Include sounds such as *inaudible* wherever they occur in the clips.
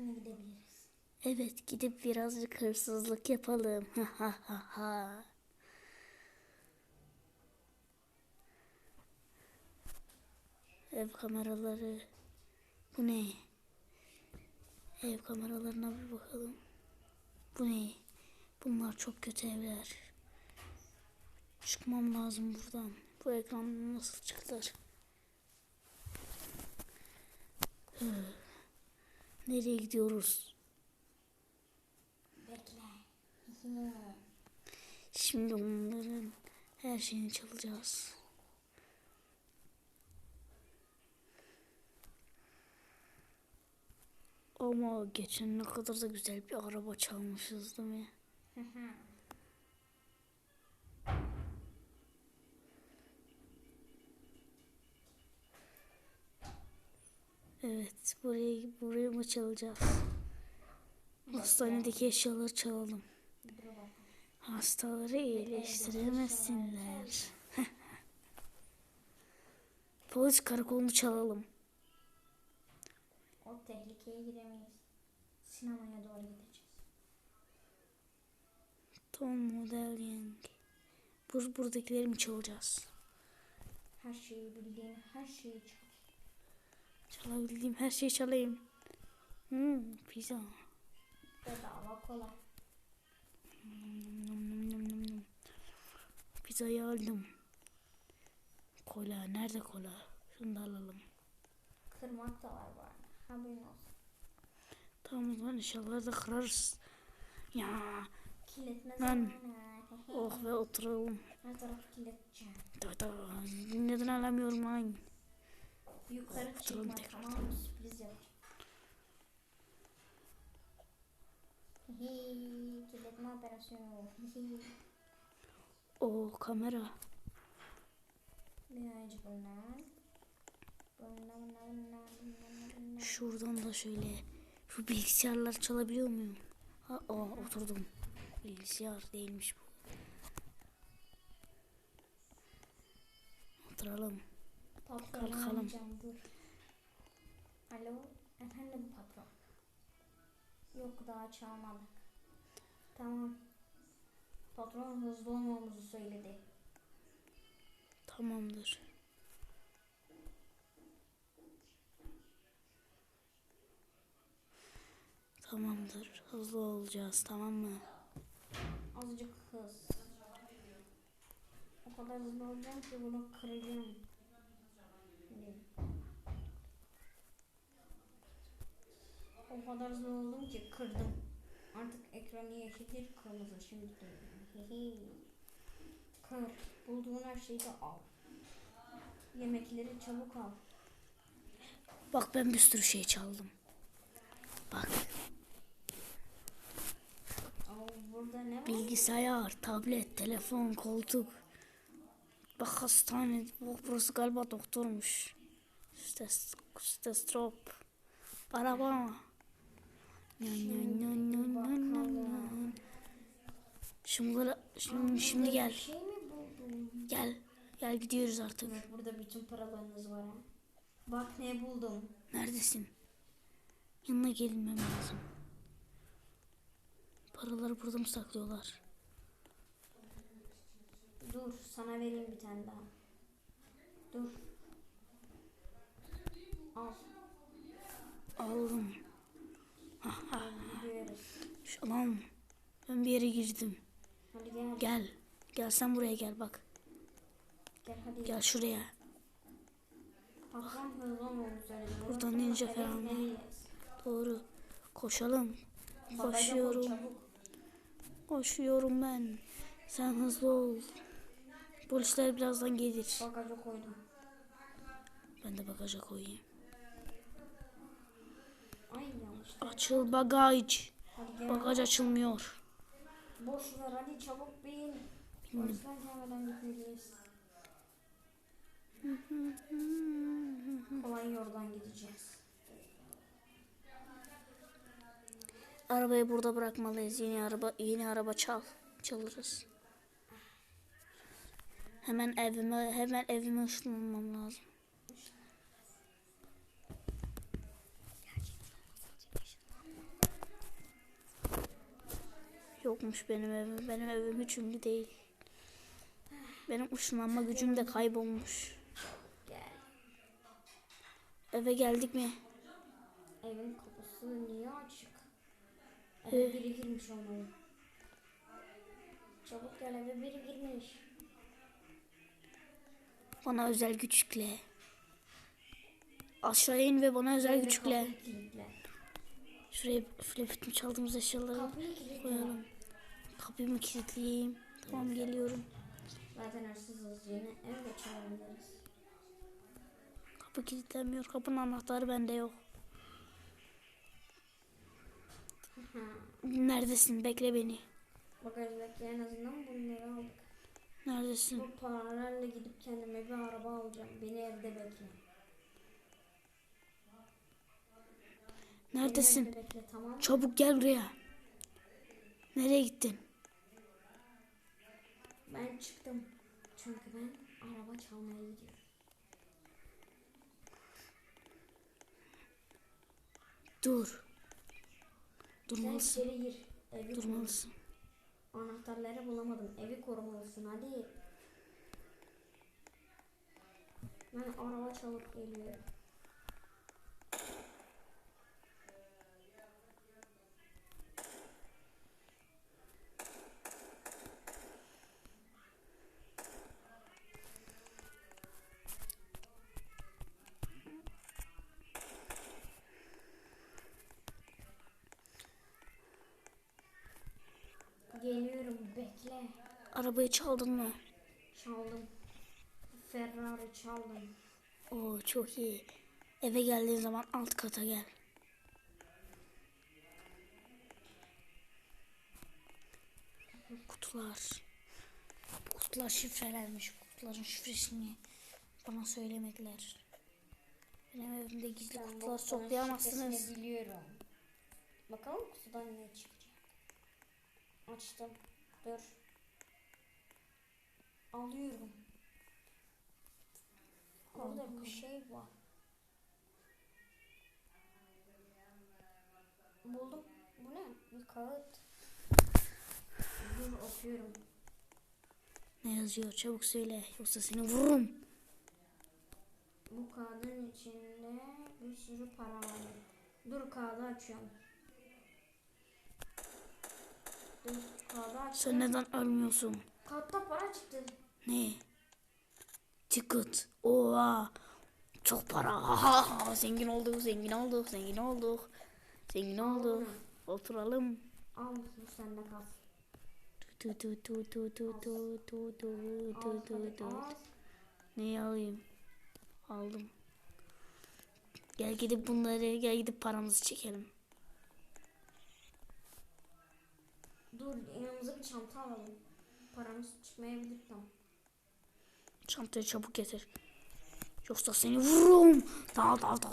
Şimdi gidebiliriz. Evet gidip birazcık hırsızlık yapalım. Ha ha ha ha. Ev kameraları. Bu ne? Ev kameralarına bir bakalım. Bu ne? Bunlar çok kötü evler. Çıkmam lazım buradan. Bu ekrandan nasıl çıkılır? Hı. Nereye gidiyoruz? Bekle. *laughs* Şimdi onların her şeyini çalacağız. Ama geçen ne kadar da güzel bir araba çalmışız değil mi? Evet, burayı burayı mı çalacağız? Hastanedeki eşyaları çalalım. Hastaları iyileştiremesinler. *laughs* Polis karakolunu çalalım. O tehlikeye giremeyiz. Sinemaya doğru gideceğiz. Tom model Young. Bur buradakileri mi çalacağız? Her şeyi bildiğin her şeyi çal. Çalabildiğim her şeyi çalayım. Hmm, pizza. Bedava kola. Nom. Pizzayı aldım. Kola. Nerede kola? Şunu da alalım. Kırmak da var bu arada. Haberin olsun. Tamam o zaman inşallah da kırarız. Ya. Kiletme Ben- zamanı. Oh ve oturalım. Her tarafı kileteceğim. Da da. Neden alamıyorum lan? Yukarı çıkma tamam mı? Sürpriz yapacağım. Hihi, kiletme operasyonu. Hihi. O kamera. Birazcık bundan. Bundan, bundan, bundan, bundan, bundan. Şuradan da şöyle şu bilgisayarları çalabiliyor muyum? Ha, o oturdum. Bilgisayar değilmiş bu. Oturalım. Patron Kalkalım. dur. Alo, efendim patron. Yok daha çalmadık. Tamam. Patron hızlı olmamızı söyledi. Tamamdır. Tamamdır. Hızlı olacağız tamam mı? Azıcık hız. O kadar hızlı olacağım ki bunu kıracağım. Şimdi. O kadar hızlı oldum ki kırdım. Artık ekranı yeşildir kırmızı şimdi dönüyor. Kır. Bulduğun her şeyi de al. Yemekleri çabuk al. Bak ben bir sürü şey çaldım. Bak bilgisayar, tablet, telefon, koltuk. Bak hastane. Bak burası galiba doktormuş. Stes, stestop. Araba. Nyan. Şimdi, şimdi, gel. Şey? Gel. Gel gidiyoruz artık. Evet burada bütün paralarınız var ha. Bak ne buldum. Neredesin? Yanına gelinmem lazım. Paraları burada mı saklıyorlar? Dur sana vereyim bir tane daha. Dur. Al. Aldım. Şu lan. Ben bir yere girdim. Hadi gel. Gel, Gel. Gel sen buraya gel bak. hadi. Gel şuraya. Söyledi. Buradan ninja falan. Doğru. Koşalım. Koşuyorum. Koşuyorum ben. Sen hızlı ol. Polisler birazdan gelir. Bagaja koydum. Ben de bagaja koyayım. Ay yanlış. Açıl bagaj. Bagaj açılmıyor. Boş ver hadi çabuk bin. Gitmeliyiz. Kolay yoldan gideceğiz. Arabayı burada bırakmalıyız. Yeni araba yeni araba çal. Çalırız. Hemen evime hemen evime ışınlanmam lazım. Yokmuş benim evim. Benim evim hiç ünlü değil. Benim ışınlanma gücüm de kaybolmuş. Gel. Eve geldik mi? Evin kapısı niye açık? Eve Ee? biri girmiş olmalı. Çabuk gel eve biri girmiş. Bana özel güç yükle. Aşağı in ve bana özel Evin güç yükle. kapıyı kilitle. Şuraya şöyle bütün çaldığımız eşyaları Kapıyı koyalım. Kapıyı mı kilitleyeyim? Tamam geliyorum. Zaten hırsızız yine ev de çalabiliriz. Kapı kilitlenmiyor. Kapının anahtarı bende yok. Neredesin? Bekle beni. Özbek'le en azından bunları aldık. Neredesin? Bu paralarla gidip kendime bir araba alacağım. Beni evde bekle. Neredesin? bekle tamam? Çabuk gel buraya. Nereye gittin? Ben çıktım. Çünkü ben araba çalmaya gidiyorum. Dur. Sen Durmalısın. içeri gir. Evi. Durmalısın. Anahtarları bulamadım. Evi korumalısın hadi. Ben araba çalıp. Geliyorum Arabayı çaldın mı? Çaldım. Ferrari çaldım. Oo çok iyi. Eve geldiğin zaman alt kata gel. Kutular. Bu kutular şifrelenmiş. Kutuların şifresini bana söylemediler. Benim evimde gizli Ben kutular şifresini biliyorum. Bakalım kutudan ne çıkacak. Açtım. Dur. Alıyorum. Orada bir şey var. Buldum. Bu ne? Bir kağıt. Dur okuyorum. Ne yazıyor? Çabuk söyle. Yoksa seni vururum. Bu kağıdın içinde bir sürü para var. Dur kağıdı açıyorum. Dur kağıdı açtım. Sen neden ölmüyorsun? Kağıtta para çıktı. Ne? Ticket. Oha. Çok para. Ha, ha, zengin olduk, zengin olduk, zengin olduk. Zengin olduk. Oturalım. Al sende kal. Tu tu tu tu tu tu tu tu tu tu tu. Neyi alayım? Aldım. Gel gidip bunları, gel gidip paramızı çekelim. Dur yanımıza bir çanta alalım. Paramız çıkmayabilir tam. Çantayı çabuk getir. Yoksa seni vururum. Da da da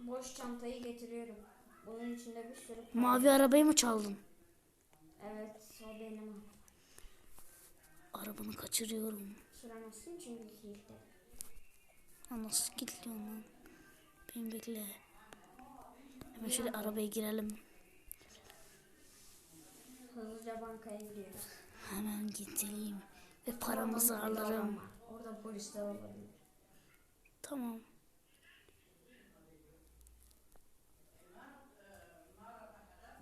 Boş çantayı getiriyorum. Bunun içinde bir sürü. Mavi arabayı mı çaldın? Evet o benim. Arabanı kaçırıyorum. Süremezsin çünkü kilitli. Ya nasıl kilitliyorsun lan? Beni bekle. Hemen şöyle arabaya girelim. Hızlıca bankaya gidiyoruz. Hemen gidelim. Ve paramızı Orada bir adam alırım. Orada polisler olabilir. Tamam.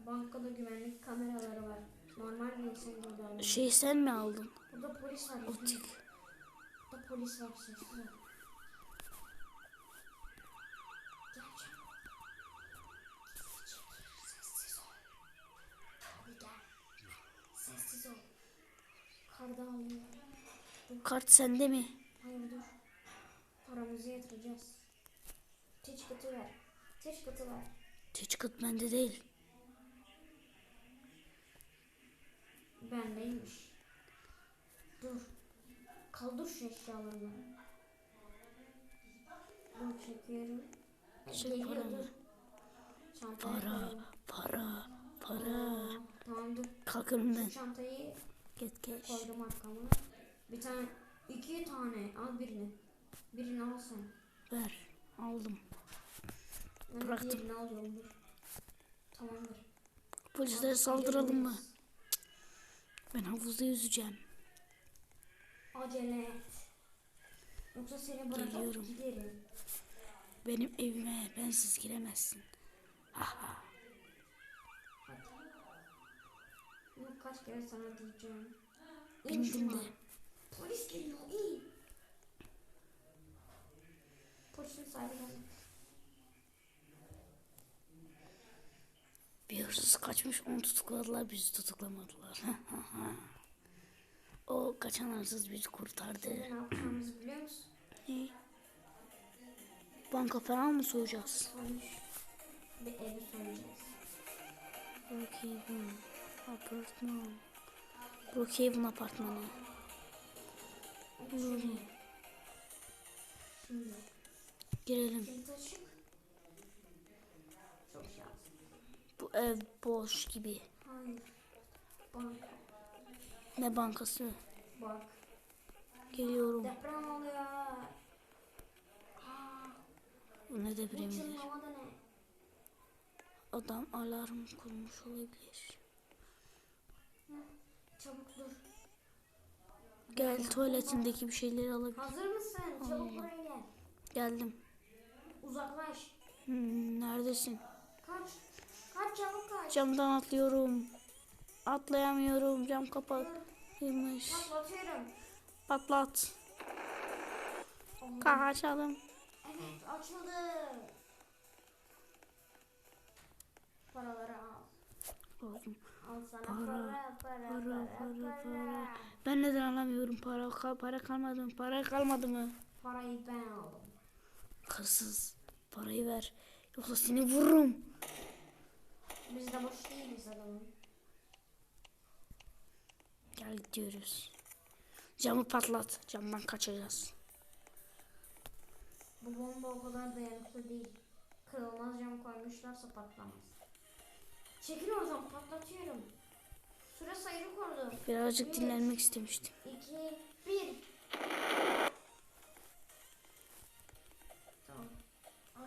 Bankada güvenlik kameraları var. Normal bir insan gibi. Şey sen mi aldın? Burada polis var. O tik. Burada polis var. Sessiz ol. Gel çabuk. Sessiz ol. Hadi gel. Sessiz ol. Karda alıyor. Kart sende mi? Hayır dur. Paramızı yatıracağız. Teçhizatı ver. Teçhizatı ver. Teçhizat bende değil. Bendeymiş. Dur. Kaldır şu eşyalarını. Dur çekiyorum. Çek. Çantaya Para, para, para. Tamam dur. Kalk önümden. Şu çantayı Get cash. koydum arkama. Bir tane, iki tane. Al birini. Birini al sen. Ver. Aldım. Ben Bıraktım. diğerini alıyorum dur. Tamamdır. Polislere saldıralım mı? Ben havuzda yüzeceğim. Acele et. Yoksa seni bırakıp Geliyorum. giderim. Benim evime bensiz giremezsin. Aha. Bunu kaç kere sana diyeceğim. İn şuna. Polis geliyor in. Polisin sahibi geldi. Bir hırsız kaçmış onu tutukladılar bizi tutuklamadılar. *laughs* o kaçan hırsız bizi kurtardı. Ne yapacağımızı biliyor musun? Ne? Banka falan mı soyacağız? Konuş. Bir evi soyacağız. Brookhaven apartman. Brookhaven apartmanı. Girelim. Şans. Bu ev boş gibi. Hayır. Banka. Ne bankası? Bak. Geliyorum. Deprem oluyor. Bu ne depremidir? Adam alarm kurmuş olabilir. Çabuk dur. Gel tuvaletindeki bir şeyleri alabilir. Hazır mısın? Çabuk buraya gel. Geldim. Uzaklaş. Hmm, neredesin? Kaç. Kaç çabuk kaç. Camdan atlıyorum. Atlayamıyorum. Cam kapatılmış. Patlatıyorum. Patlat. Oldu. Kaçalım. Evet açıldı. Paraları al. Oğlum, Al sana Para, para, para, para, para, para, para. Ben neden alamıyorum? Para, para kalmadı mı? Para kalmadı mı? Parayı ben aldım. Hırsız. Parayı ver. Yoksa seni vururum. Biz de boş değiliz adamım. Gel gidiyoruz. Camı patlat. Camdan kaçacağız. Bu bomba o kadar dayanıklı değil. Kırılmaz cam koymuşlarsa patlamaz. Çekil oradan patlatıyorum. Süre sayılı korudu. Birazcık Bir, dinlenmek istemiştim. 2, 1. Tamam. Al.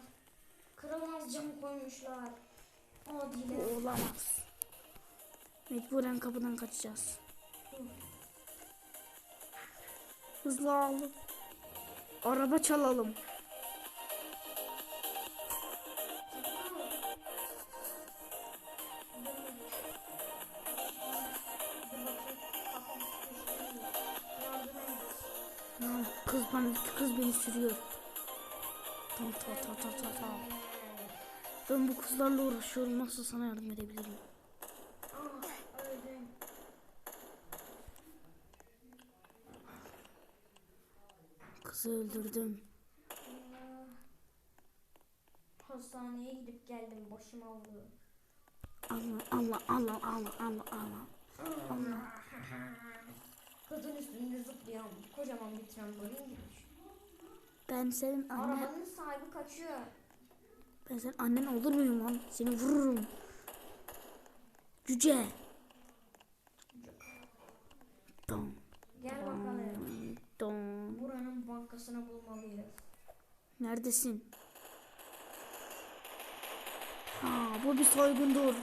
Kırılmaz cam koymuşlar. O Bu değil. olamaz. Mecburen kapıdan kaçacağız. Hızlı alalım. Araba çalalım. Kız bana kız beni sürüyor. Tamam tamam tamam tamam tamam. tamam. Ben bu kızlarla uğraşıyorum. Nasıl sana yardım edebilirim? Kızı öldürdüm. Hastaneye gidip geldim başım ağrıyor. Allah Allah Allah Allah Allah Allah. Allah. Kızın üstünde zıplayan kocaman bir trambolin gibi. Ben senin annen, Arabanın sahibi kaçıyor. ben senin annen olur muyum lan? Seni vururum. Cüce. Don. Gel bakalım. Don. Buranın bankasını bulmalıyız. Neredesin? Ha, bu bir soygundur.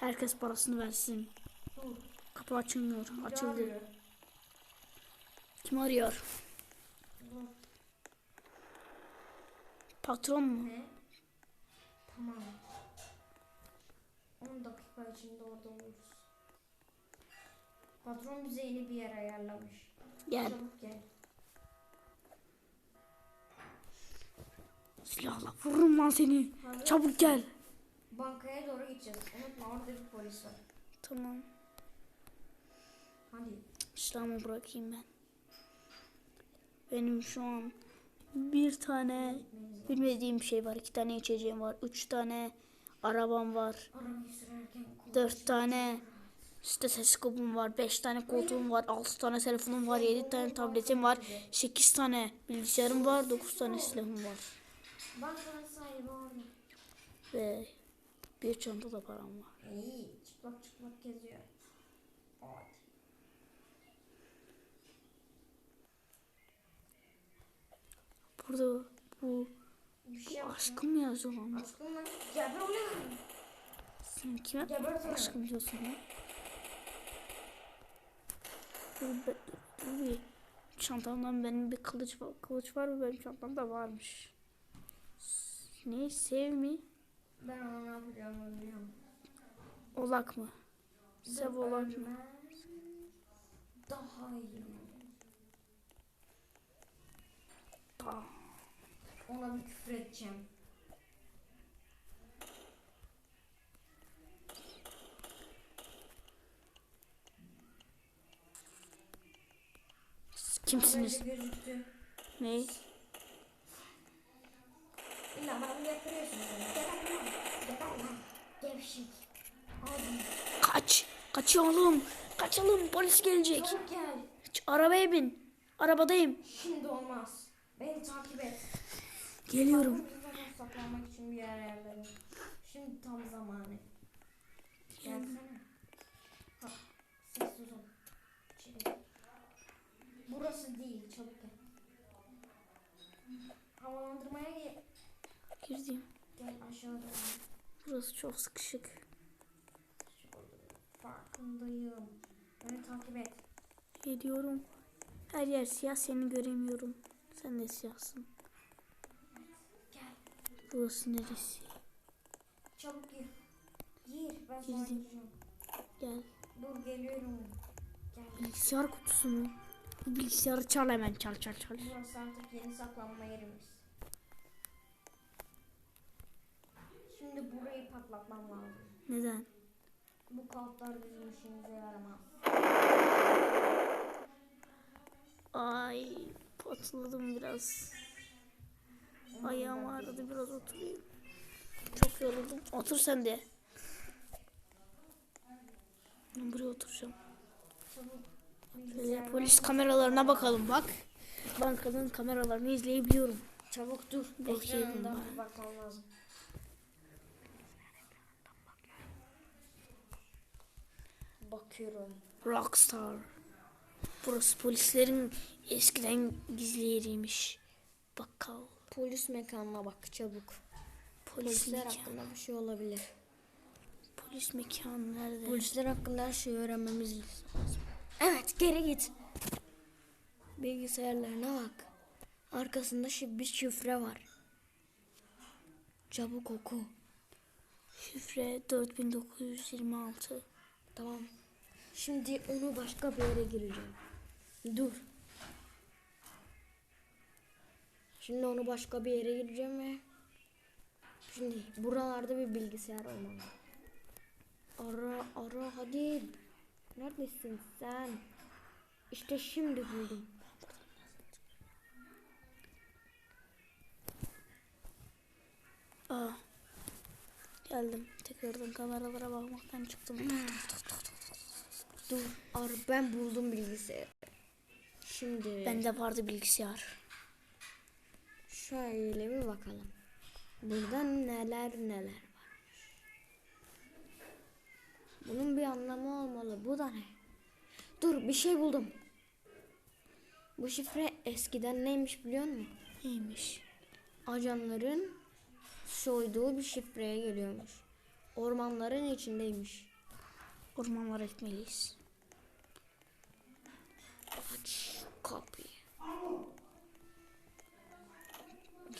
Herkes parasını versin. Dur. Kapı açılmıyor. Açıldı. arıyor. Kim arıyor? Patron mu? Ne? Tamam. 10 dakika içinde orada oluruz. Patron bize yeni bir yer ayarlamış. Gel. Çabuk gel. Silahla vururum lan seni. Hazır. Çabuk gel. Bankaya doğru gideceğiz. Unutma orada bir polis var. Tamam. Hadi. Silahımı bırakayım ben. Benim şu an bir tane bilmediğim şey var. iki tane içeceğim var. Üç tane arabam var. Dört tane stetoskopum var. Beş tane koltuğum var. Altı tane telefonum var. Yedi tane tabletim var. Sekiz tane bilgisayarım var. Dokuz tane silahım var. Ve bir çantada param var. İyi. Çıplak çıplak geziyor. Burada bu Bir şey yapma. Aşkım yazıyor lan. Aşkım lan. Geber ulan. Sen kime sana. aşkım diyorsun lan? Dur, be- dur bir. Çantamdan benim bir kılıç var. Kılıç var mı? Benim çantamda varmış. Ne? Sev mi? Ben ona ne yapacağımı biliyorum. Olak mı? Sev olak mı? Daha iyi. Aa, Ona bir küfür edeceğim. siz kimsiniz? Ne? İlla bana bunu yaptırıyorsun. Geber lan. Geber lan. Gevşek. Abi. Kaç. Kaçalım. Kaçalım. Polis gelecek. Çabuk gel. Arabaya bin. Arabadayım. Şimdi olmaz. Beni takip et. Geliyorum. Saklanmak için bir yer ayarladım. Şimdi tam zamanı. Gelsene. Ha, sessiz ol. Burası değil, çabuk gel. Havalandırmaya gel. Girdim. Gel aşağıda. Burası çok sıkışık. Farkındayım. Beni takip et. Geliyorum. Her yer siyah seni göremiyorum. Sen de siyahsın. Burası neresi? Çabuk gir. Gir. Ben sana Girdim. gireceğim. Gel. Dur geliyorum. Gel. Bilgisayar kutusu mu? Bu bilgisayarı çal hemen çal çal çal. Burası artık yeni saklanma yerimiz. Şimdi burayı patlatmam lazım. Neden? Bu kalplar bizim işimize yaramaz. Ay patladım biraz. Ayağım ağrıdı biraz oturayım. Çok yoruldum. Otur sen de. Ben buraya oturacağım. Şöyle polis kameralarına bakalım bak. Bankanın kameralarını izleyebiliyorum. Çabuk dur. Bakayım ben. bakmam lazım. Bakıyorum. Rockstar. Burası polislerin eskiden gizli yeriymiş. Bakkal. Polis mekanına bak çabuk. Polis Polisler mekanı. hakkında bir şey olabilir. Polis mekanı nerede? Polisler hakkında her şeyi öğrenmemiz lazım. Evet geri git. Bilgisayarlarına bak. Arkasında şi- bir şifre var. Çabuk oku. Şifre 4926. Tamam. Şimdi onu başka bir yere gireceğim. Dur. Şimdi onu başka bir yere gireceğim ve şimdi buralarda bir bilgisayar olmalı. Ara ara hadi. Neredesin sen? İşte şimdi buldum. Aa. Geldim. Tekrardan kameralara bakmaktan çıktım. Dur. Ar ben buldum bilgisayarı. Şimdi Bende vardı bilgisayar. Şöyle bir bakalım. Burada neler neler var. Bunun bir anlamı olmalı. Bu da ne? Dur bir şey buldum. Bu şifre eskiden neymiş biliyor musun? Neymiş? Ajanların soyduğu bir şifreye geliyormuş. Ormanların içindeymiş. Ormanlara gitmeliyiz. Aç kapıyı.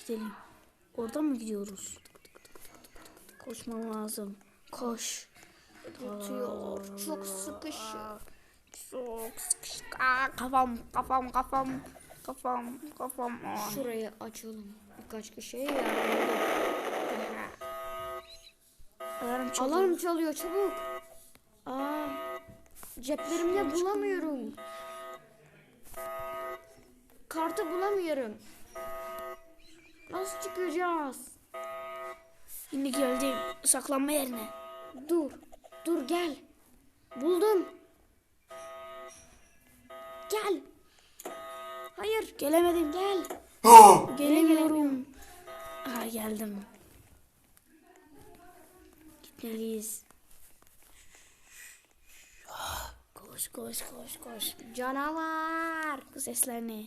Gidelim. Oradan mı gidiyoruz? Koşmam lazım. Koş. Yatıyor. Çok sıkışık. Çok sıkışık. Aa, kafam, kafam, kafam, kafam, kafam. Aa. Şurayı açalım. Birkaç kişiye yardım. Alarm çalıyor. Alarm çalıyor çabuk. Aa, ceplerimde bulamıyorum. Kartı bulamıyorum. Nasıl çıkacağız? Yine geldim. Saklanma yerine. Dur. Dur gel. Buldum. Gel. Hayır. Gelemedim. Gel. Gelemiyorum. Aha geldim. Gitmeliyiz. Koş koş koş koş. Canavar. Bu sesler ne?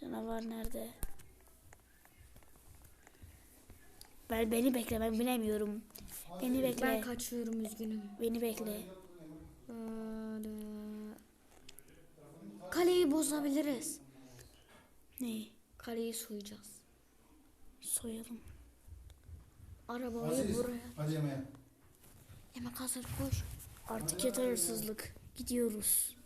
Canavar nerede? Ben beni bekle ben bilemiyorum. Beni bekle. Ben kaçıyorum üzgünüm. Beni bekle. Kaleyi bozabiliriz. Ne? Kaleyi soyacağız. Soyalım. Arabayı Aziz, buraya. hadi yemeğe. Yemek hazır koş. Artık yeter hırsızlık. Gidiyoruz.